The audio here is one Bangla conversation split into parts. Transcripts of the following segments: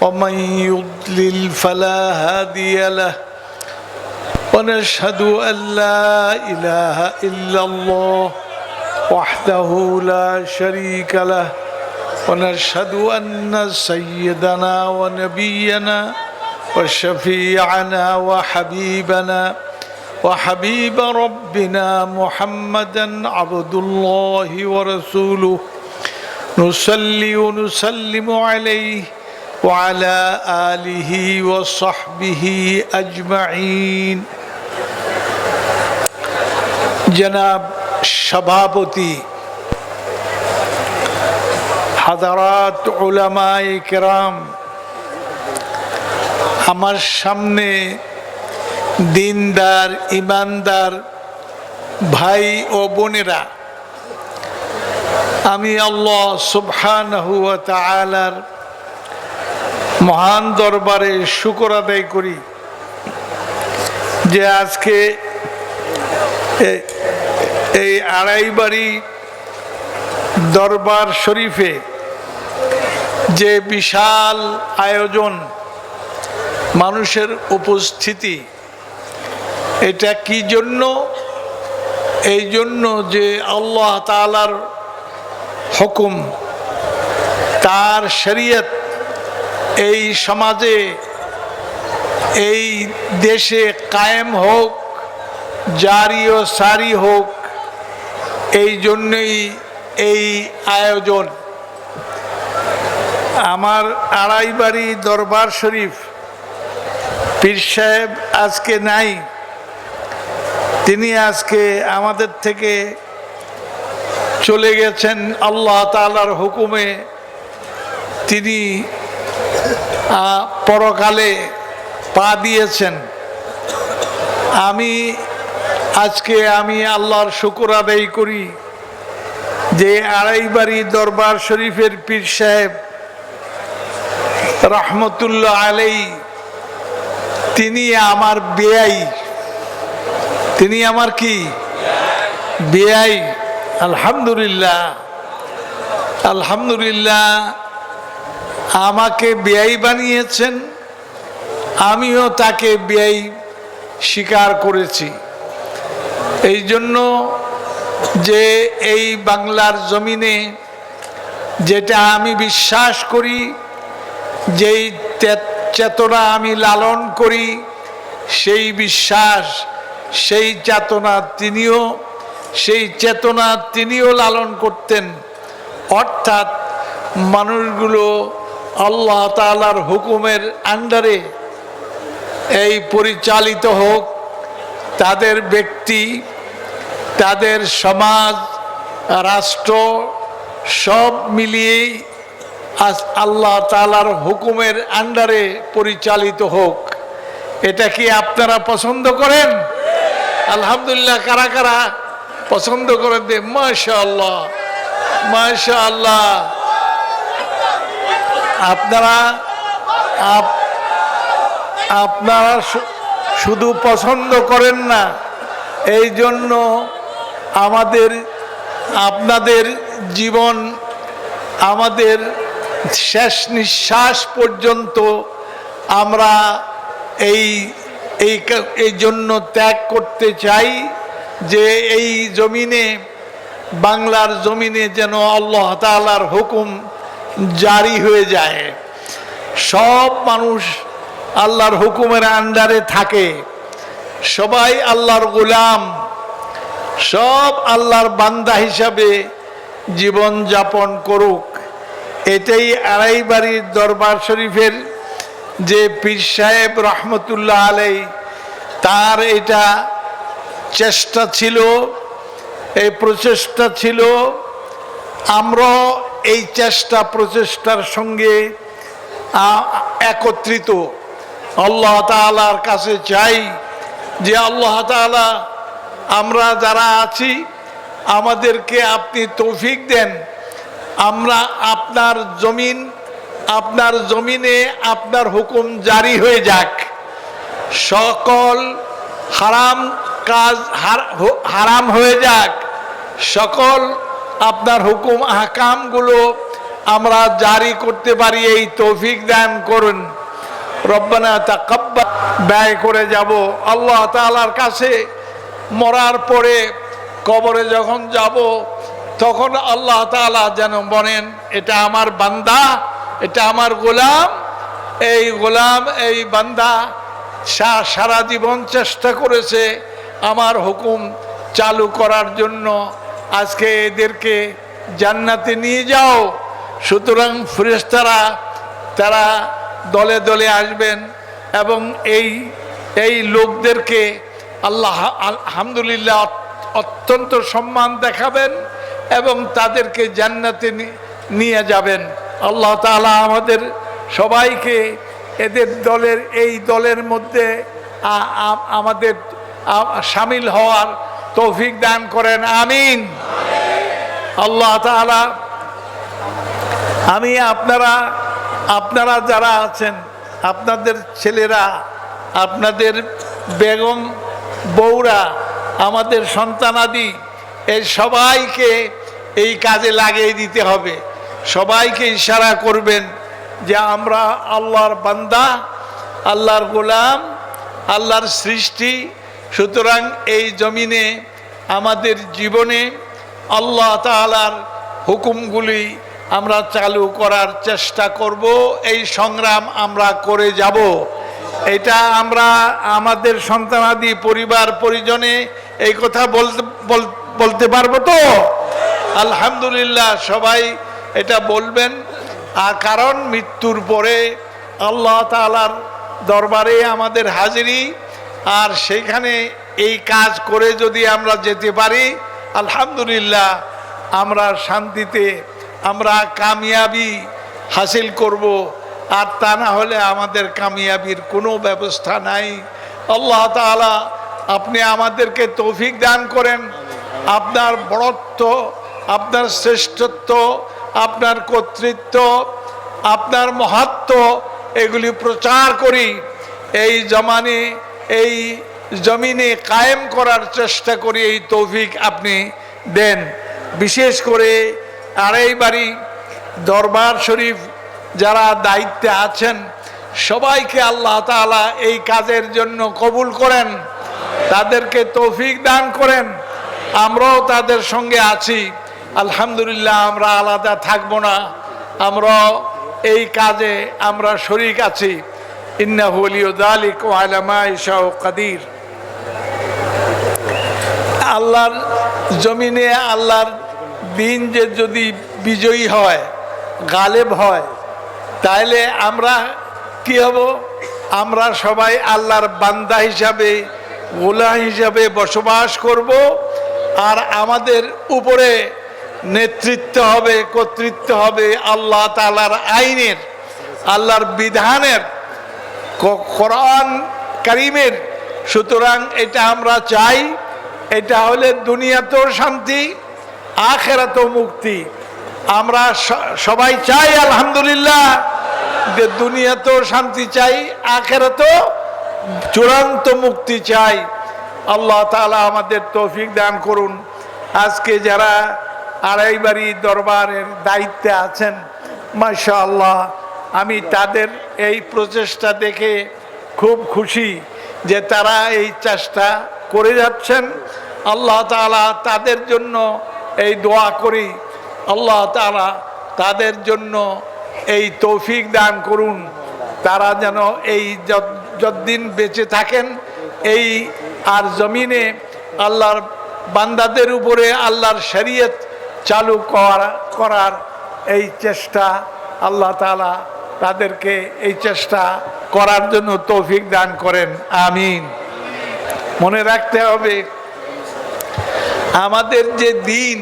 ومن يضلل فلا هادي له ونشهد أن لا إله إلا الله وحده لا شريك له ونشهد أن سيدنا ونبينا وشفيعنا وحبيبنا وحبيب ربنا محمدا عبد الله ورسوله نصلي ونسلم عليه وعلى اله وصحبه اجمعين জনাব সভাপতি হাদারাত ওলামাই কেরাম আমার সামনে দিনদার ইমানদার ভাই ও বোনেরা আমি আল্লাহ সুবহানাহু ওয়া তাআলার মহান দরবারে শুকর আদায় করি যে আজকে এই আড়াইবাড়ি দরবার শরীফে যে বিশাল আয়োজন মানুষের উপস্থিতি, এটা কি জন্য? এই জন্য যে আল্লাহ তালার হুকুম, তার শরীয়ত এই সমাজে, এই দেশে কায়েম হোক, জারি ও সারি হোক, এই জন্যই এই আয়োজন। আমার আড়াইবাড়ি দরবার শরীফ, পীর সাহেব আজকে নাই, তিনি আজকে আমাদের থেকে চলে গেছেন, আল্লাহ তালার হুকুমে তিনি পরকালে পা দিয়েছেন। আমি, আজকে আমি আল্লাহর শুকুর আদায় করি যে আড়াইবাড়ি দরবার শরীফের পীর সাহেব রহমতুল্লাহ আলাই তিনি আমার বেআই। তিনি আমার কি? বেআই। আলহামদুলিল্লাহ। আলহামদুলিল্লাহ। আমাকে বেয়াই বানিয়েছেন, আমিও তাকে বেয়াই স্বীকার করেছি। এই জন্য যে এই বাংলার জমিনে যেটা আমি বিশ্বাস করি, যেই চেতনা আমি লালন করি, সেই বিশ্বাস, সেই চেতনা তিনিও, সেই চেতনা তিনিও লালন করতেন। অর্থাৎ মানুষগুলো আল্লাহ তালার হুকুমের আন্ডারে এই পরিচালিত হোক, তাদের ব্যক্তি, তাদের সমাজ, রাষ্ট্র, সব মিলিয়েই আজ আল্লাহ তালার হুকুমের আন্ডারে পরিচালিত হোক। এটা কি আপনারা পছন্দ করেন? আলহামদুলিল্লাহ, কারা কারা পছন্দ করেন? দে মাশা আল্লাহ আল্লাহ আপনারা, আপ- আপনারা শুধু পছন্দ করেন না, এই জন্য আমাদের, আপনাদের জীবন, আমাদের শেষ নিঃশ্বাস পর্যন্ত আমরা এই এই জন্য ত্যাগ করতে চাই যে এই জমিনে, বাংলার জমিনে যেন আল্লাহ তালার হুকুম জারি হয়ে যায়। সব মানুষ আল্লাহর হুকুমের আন্ডারে থাকে। সবাই আল্লাহর গোলাম। সব আল্লাহর বান্দা হিসাবে জীবন যাপন করুক। এটাই আড়াই বাড়ির দরবার শরীফের যে পীর সাহেব রহমতুল্লাহ আলাই, তার এটা চেষ্টা ছিল, এই প্রচেষ্টা ছিল আমরা এই চেষ্টা প্রচেষ্টার সঙ্গে একত্রিত। আল্লাহ তাআলার কাছে চাই যে আল্লাহ তাআলা আমরা যারা আছি, আমাদেরকে আপনি তৌফিক দেন। আমরা আপনার জমিন, আপনার জমিনে আপনার হুকুম জারি হয়ে যাক। সকল হারাম কাজ, হার- হারাম হয়ে যাক। সকল আপনার হুকুম হাকামগুলো আমরা জারি করতে পারি, এই তৌফিক দান করুন। রব্বানা তাকাব্বা ব্যয় করে যাব। আল্লাহ তাআলার কাছে মরার পরে কবরে যখন যাব, তখন আল্লাহ তাআলা যেন বলেন, এটা আমার বান্দা, এটা আমার গোলাম, এই গোলাম, এই বান্দা সারা জীবন চেষ্টা করেছে আমার হুকুম চালু করার জন্য। আজকে এদেরকে জান্নাতে নিয়ে যাও। সুতরাং ফেরেশতারা, তারা দলে দলে আসবেন এবং এই এই লোকদেরকে আল্লাহ আলহামদুলিল্লাহ অত্যন্ত সম্মান দেখাবেন এবং তাদেরকে জান্নাতে নিয়ে যাবেন। আল্লাহ তাআলা আমাদের সবাইকে এদের দলের, এই দলের মধ্যে আমাদের সামিল হওয়ার তৌফিক দান করেন, আমিন। আল্লাহ আমি আপনারা আপনারা যারা আছেন, আপনাদের ছেলেরা, আপনাদের বেগম বউরা, আমাদের সন্তানাদি এই সবাইকে এই কাজে লাগিয়ে দিতে হবে। সবাইকে ইশারা করবেন যে আমরা আল্লাহর বান্দা, আল্লাহর গোলাম, আল্লাহর সৃষ্টি সুতরাং এই জমিনে, আমাদের জীবনে আল্লাহ তাআলার হুকুমগুলি আমরা চালু করার চেষ্টা করব, এই সংগ্রাম আমরা করে যাব। এটা আমরা আমাদের সন্তানাদি পরিবার পরিজনে এই কথা বলতে বলতে পারব তো? আলহামদুলিল্লাহ সবাই এটা বলবেন। আর কারণ মৃত্যুর পরে আল্লাহ তাআলার দরবারে আমাদের হাজিরি। আর সেইখানে এই কাজ করে যদি আমরা যেতে পারি, আলহামদুলিল্লাহ আমরা শান্তিতে, আমরা কামিয়াবি হাসিল করব। আর তা না হলে আমাদের কামিয়াবির কোনো ব্যবস্থা নাই। আল্লাহ তাআলা আপনি আমাদেরকে তৌফিক দান করেন। আপনার বড়ত্ব, আপনার শ্রেষ্ঠত্ব, আপনার কর্তৃত্ব, আপনার মহাত্ম, এগুলি প্রচার করি। এই জমানে এই জমিনে কায়েম করার চেষ্টা করি, এই তৌফিক আপনি দেন। বিশেষ করে আড়াই বাড়ি, দরবার শরীফ যারা দায়িত্বে আছেন, সবাইকে আল্লাহ তাআলা এই কাজের জন্য কবুল করেন, তাদেরকে তৌফিক দান করেন, আমরাও তাদের সঙ্গে আছি। আলহামদুলিল্লাহ আমরা আলাদা থাকব না আমরা এই কাজে আমরা শরিক আছি। যালিক ওয়া আলা মা ইয়াশাউ কাদির। আল্লাহর জমিনে আল্লাহর দিন যে যদি বিজয়ী হয়, গালেব হয় তাহলে আমরা কি হব? আমরা সবাই আল্লাহর বান্দা হিসাবে গোলা হিসাবে বসবাস করব আর আমাদের উপরে নেতৃত্ব হবে, কর্তৃত্ব হবে আল্লাহ তালার আইনের, আল্লাহর বিধানের কোরআন করিমের। সুতরাং এটা আমরা চাই, এটা হলে দুনিয়াতেও শান্তি, আখেরাতেও মুক্তি। আমরা সবাই চাই, আলহামদুলিল্লাহ, যে দুনিয়াতেও শান্তি চাই, আখেরাতেও চূড়ান্ত মুক্তি চাই। আল্লাহ তাআলা আমাদের তৌফিক দান করুন। আজকে যারা আড়াইবাড়ি দরবারের দায়িত্বে আছেন মাশা আল্লাহ আমি তাদের এই প্রচেষ্টা দেখে খুব খুশি যে তারা এই চেষ্টা করে যাচ্ছেন। আল্লাহ তাআলা তাদের জন্য এই দোয়া করি। আল্লাহ তাআলা তাদের জন্য এই তৌফিক দান করুন। তারা যেন এই যত- যতদিন বেঁচে থাকেন, এই আর জমিনে আল্লাহর বান্দাদের উপরে আল্লাহর শরীয়ত চালু করা, করার এই চেষ্টা আল্লাহ তাআলা তাদেরকে এই চেষ্টা করার জন্য তৌফিক দান করেন, আমিন। মনে রাখতে হবে, আমাদের যে দিন,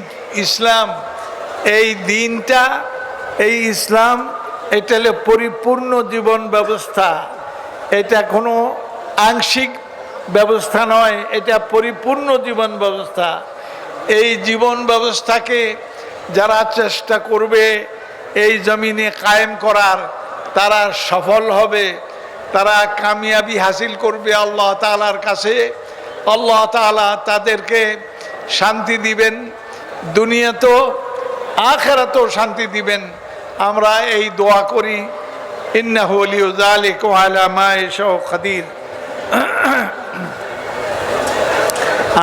ইসলাম, এই দিনটা, এই ইসলাম, এটা হলো পরিপূর্ণ জীবন ব্যবস্থা। এটা কোনো আংশিক ব্যবস্থা নয়, এটা পরিপূর্ণ জীবন ব্যবস্থা। এই জীবন ব্যবস্থাকে যারা চেষ্টা করবে, এই জমিনে কায়েম করার তারা সফল হবে, তারা কামিয়াবি হাসিল করবে আল্লাহ তালার কাছে। আল্লাহ তালা তাদেরকে শান্তি দিবেন দুনিয়া তো দুনিয়াতেও আখেরাতেও শান্তি দিবেন। আমরা এই দোয়া করি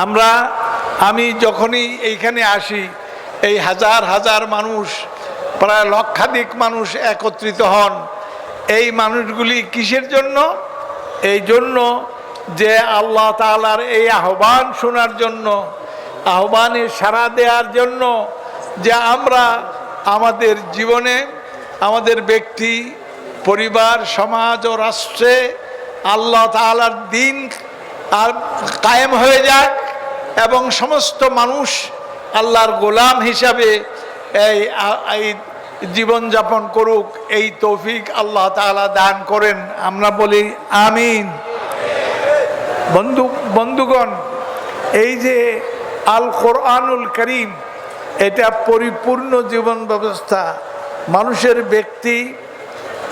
আমরা, আমি যখনই এইখানে আসি, এই হাজার হাজার মানুষ, প্রায় লক্ষাধিক মানুষ একত্রিত হন। এই মানুষগুলি কিসের জন্য? এই জন্য যে আল্লাহ তালার এই আহ্বান শোনার জন্য, আহ্বানে সাড়া দেওয়ার জন্য যে আমরা আমাদের জীবনে, আমাদের ব্যক্তি, পরিবার, সমাজ ও রাষ্ট্রে আল্লাহ তালার দিন আর কায়েম হয়ে যাক এবং সমস্ত মানুষ আল্লাহর গোলাম হিসাবে এই এই জীবনযাপন করুক, এই তৌফিক আল্লাহ তাআলা দান করেন। আমরা বলি আমিন। বন্ধু, বন্ধুগণ, এই যে আল কোরআনুল করিম, এটা পরিপূর্ণ জীবন ব্যবস্থা। মানুষের ব্যক্তি,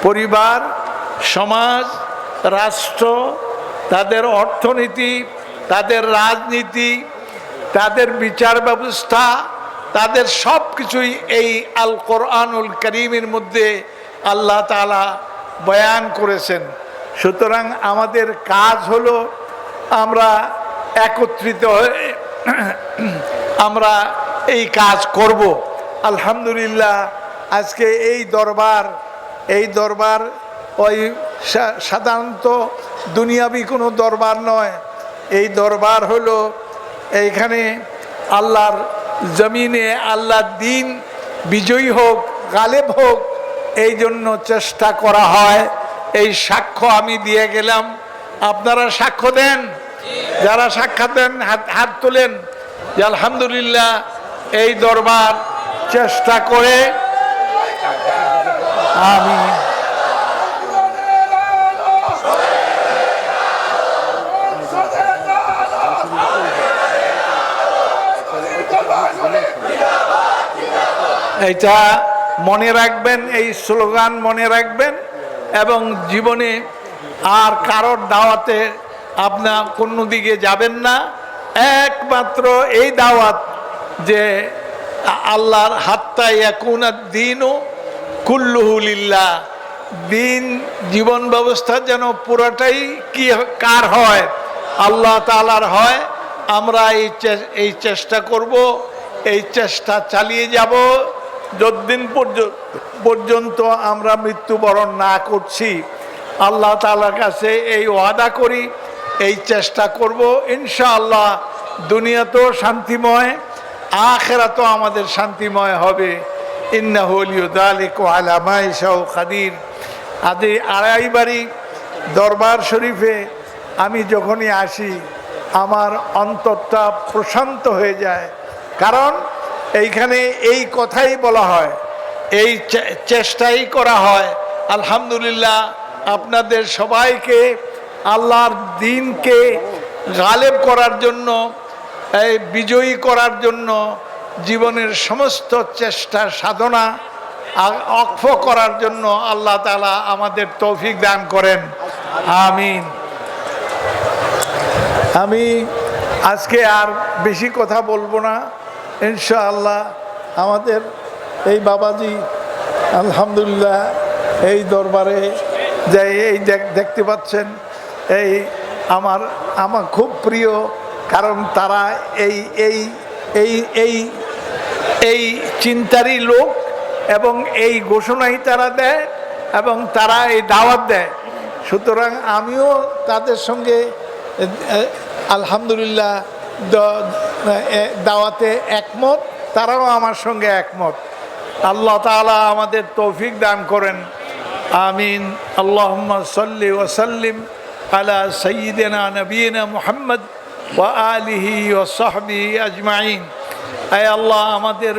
পরিবার, সমাজ, রাষ্ট্র, তাদের অর্থনীতি, তাদের রাজনীতি, তাদের বিচার ব্যবস্থা তাদের সব কিছুই এই আল কোরআনুল করিমের মধ্যে আল্লাহ তালা বয়ান করেছেন। সুতরাং আমাদের কাজ হলো আমরা একত্রিত হয়ে আমরা এই কাজ করব। আলহামদুলিল্লাহ, আজকে এই দরবার এই দরবার ওই সাধারণত দুনিয়াবি কোনো দরবার নয়। এই দরবার হলো এইখানে আল্লাহর জমিনে আল্লাহ দিন বিজয়ী হোক, গালেব হোক, এই জন্য চেষ্টা করা হয়। এই সাক্ষ্য আমি দিয়ে গেলাম। আপনারা সাক্ষ্য দেন? যারা সাক্ষাৎ দেন, হাত হাত তোলেন। যে আলহামদুলিল্লাহ এই দরবার চেষ্টা করে। আমি এটা মনে রাখবেন, এই স্লোগান মনে রাখবেন এবং জীবনে আর কারোর দাওয়াতে আপনার কোনো দিকে যাবেন না। একমাত্র এই দাওয়াত যে আল্লাহর হাত্তা ইয়াকুনা দিনও কুল্লুহুলিল্লাহ দিন জীবন ব্যবস্থা যেন পুরোটাই কি কার হয়? আল্লাহ তালার হয়। আমরা এই এই চেষ্টা করব, এই চেষ্টা চালিয়ে যাব। যতদিন পর্য- পর্যন্ত আমরা মৃত্যুবরণ না করছি, আল্লাহ তালার কাছে এই ওয়াদা করি, এই চেষ্টা করব। ইনশাআল্লাহ দুনিয়াতেও শান্তিময়, আখেরাতেও আমাদের শান্তিময় হবে। কাদির। আদি আড়াই বাড়ি দরবার শরীফে আমি যখনই আসি আমার অন্তরটা প্রশান্ত হয়ে যায়। কারণ এইখানে এই কথাই বলা হয়, এই চেষ্টাই করা হয়। আলহামদুলিল্লাহ, আপনাদের সবাইকে, আল্লাহর দিনকে গালেব করার জন্য, এই বিজয়ী করার জন্য জীবনের সমস্ত চেষ্টা, সাধনা অক্ষ করার জন্য আল্লাহ তালা আমাদের তৌফিক দান করেন। আমিন। আমি আজকে আর বেশি কথা বলব না। ইনশাআল্লাহ আমাদের এই বাবাজি, আলহামদুলিল্লাহ এই দরবারে যে এই দেখ- দেখতে পাচ্ছেন, এই আমার আমার খুব প্রিয়, কারণ তারা এই এই এই এই এই চিন্তারই লোক এবং এই ঘোষণাই তারা দেয় এবং তারা এই দাওয়াত দেয়। সুতরাং আমিও তাদের সঙ্গে আলহামদুলিল্লাহ দাওয়াতে একমত, তারাও আমার সঙ্গে একমত। আল্লাহ তাআলা আমাদের তৌফিক দান করেন। আমিন। আল্লাহুম্মা সাল্লি ওয়া সাল্লিম আলা সাইয়্যিদিনা নবিয়িনা মুহাম্মদ ওয়া আলিহি ওয়া সাহবিহি আজমাইন। আয় আল্লাহ, আমাদের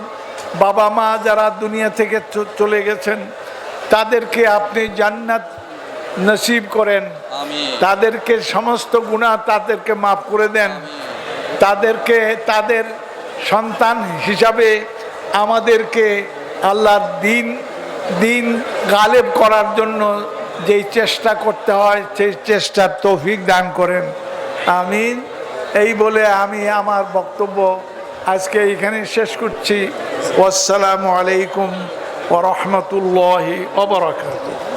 বাবা মা যারা দুনিয়া থেকে চলে গেছেন, তাদেরকে আপনি জান্নাত নসিব করেন। তাদেরকে সমস্ত গুণা তাদেরকে মাফ করে দেন। তাদেরকে তাদের সন্তান হিসাবে আমাদেরকে আল্লাহর দিন দিন গালেব করার জন্য যেই চেষ্টা করতে হয় সেই চেষ্টার তৌফিক দান করেন। আমি এই বলে আমি আমার বক্তব্য আজকে এখানে শেষ করছি। আসসালামু আলাইকুম ওরহমতুল্লাহি ওবরাকাতুহ